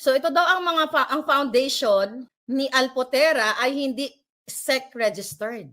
So ito daw ang mga ang foundation ni Alpotera ay hindi SEC registered.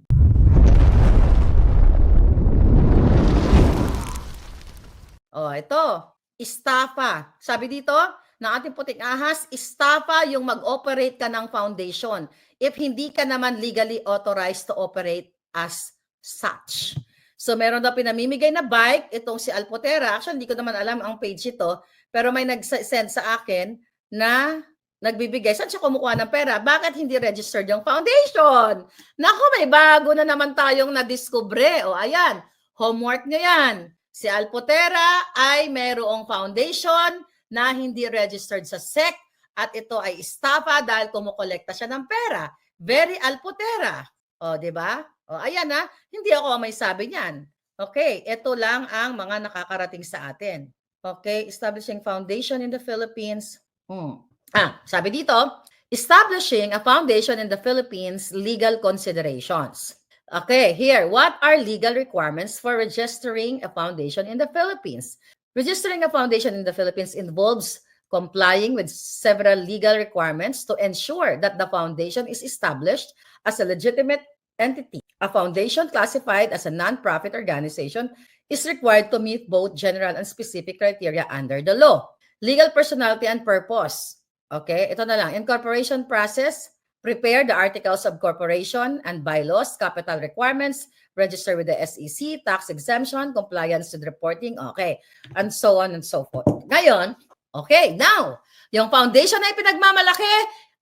Oh, ito. Estafa. Sabi dito, ng ating puting ahas, estafa yung mag-operate ka ng foundation if hindi ka naman legally authorized to operate as such. So meron daw pinamimigay na bike, itong si Alpotera. Actually, hindi ko naman alam ang page ito, pero may nag-send sa akin na nagbibigay. Saan siya kumukuha ng pera? Bakit hindi registered yung foundation? Naku, may bago na naman tayong nadiskubre. O ayan, homework nyo yan. Si Alpotera ay merong foundation na hindi registered sa SEC at ito ay estafa dahil kumukolekta siya ng pera. Very Alpotera. O, di ba? O, ayan na, hindi ako may sabi niyan. Okay, ito lang ang mga nakakarating sa atin. Okay, establishing foundation in the Philippines. Hmm. Ah, sabi dito, establishing a foundation in the Philippines legal considerations. Okay, here, what are legal requirements for registering a foundation in the Philippines? Registering a foundation in the Philippines involves complying with several legal requirements to ensure that the foundation is established as a legitimate entity. A foundation classified as a non-profit organization is required to meet both general and specific criteria under the law. Legal personality and purpose. Okay, ito na lang. Incorporation process, prepare the articles of corporation and bylaws, capital requirements, register with the SEC, tax exemption, compliance with reporting, okay, and so on and so forth. Ngayon, okay, now, yung foundation na ipinagmamalaki,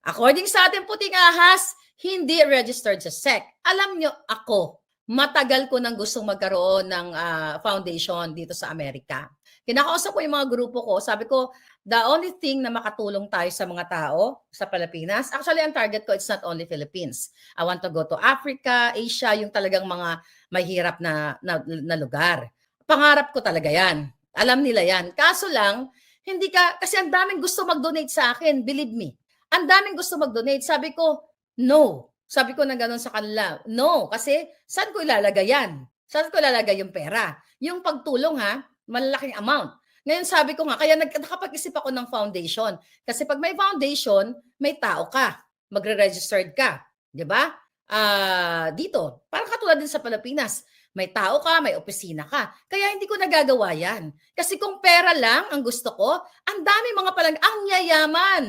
according sa ating puting ahas, hindi registered sa SEC. Alam nyo, ako, matagal ko nang gustong magkaroon ng ah, foundation dito sa Amerika. Kinakausap ko yung mga grupo ko, sabi ko, the only thing na makatulong tayo sa mga tao sa Pilipinas, actually ang target ko, it's not only Philippines. I want to go to Africa, Asia, yung talagang mga mahirap na, na, na lugar. Pangarap ko talaga yan. Alam nila yan. Kaso lang, hindi ka, kasi ang daming gusto mag-donate sa akin, believe me. Ang daming gusto mag-donate. Sabi ko, no. Sabi ko na gano'n sa kanila, no. Kasi saan ko ilalagay yan? Saan ko ilalagay yung pera? Yung pagtulong ha, malalaking amount. Ngayon sabi ko nga, kaya nakapag-isip ako ng foundation. Kasi pag may foundation, may tao ka. Magre-registered ka. Di ba? Ah, dito, parang katulad din sa Pilipinas. May tao ka, may opisina ka. Kaya hindi ko nagagawa yan. Kasi kung pera lang ang gusto ko, ang dami mga palangga, ang yayaman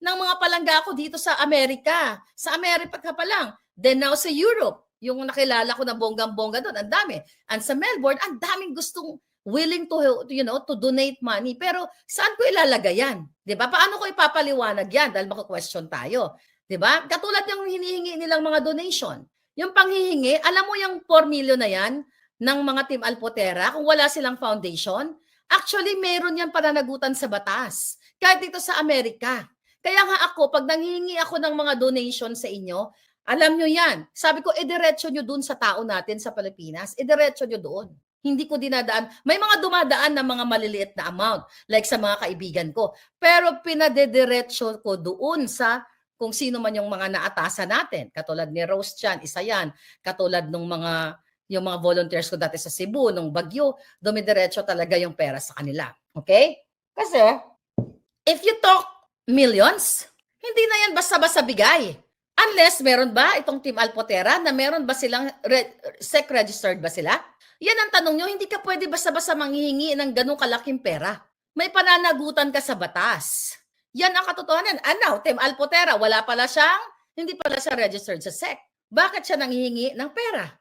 ng mga palangga ko dito sa Amerika. Sa Amerika pa lang. Then now sa Europe, yung nakilala ko na bonggang-bongga doon, ang dami. And sa Melbourne, ang daming gustong willing to you know to donate money. Pero saan ko ilalagay yan? 'di ba? Paano ko ipapaliwanag yan? Dahil mako-question tayo. 'di ba? Katulad yung hinihingi nilang mga donation. Yung panghihingi alam mo yung 4 million na yan ng mga team Alpotera? Kung wala silang foundation? Actually meron yan pananagutan sa batas. Kahit dito sa Amerika kaya nga ako pag nanghihingi ako ng mga donation sa inyo alam nyo yan sabi ko idiretso nyo dun sa tao natin sa Pilipinas idiretso nyo doon hindi ko dinadaan. May mga dumadaan na mga maliliit na amount, like sa mga kaibigan ko. Pero pinadediretso ko doon sa kung sino man yung mga naatasan natin. Katulad ni Rose Chan, isa yan. Katulad ng mga yung mga volunteers ko dati sa Cebu, nung Bagyo, dumidiretso talaga yung pera sa kanila. Okay? Kasi, if you talk millions, hindi na yan basta-basta bigay. Unless meron ba itong Team Alpotera na meron ba silang re- SEC registered ba sila? Yan ang tanong nyo, hindi ka pwede basta-basta manghihingi ng ganong kalaking pera. May pananagutan ka sa batas. Yan ang katotohanan. And now, Team Alpotera, wala pala siyang, hindi pala siya registered sa SEC. Bakit siya nanghihingi ng pera?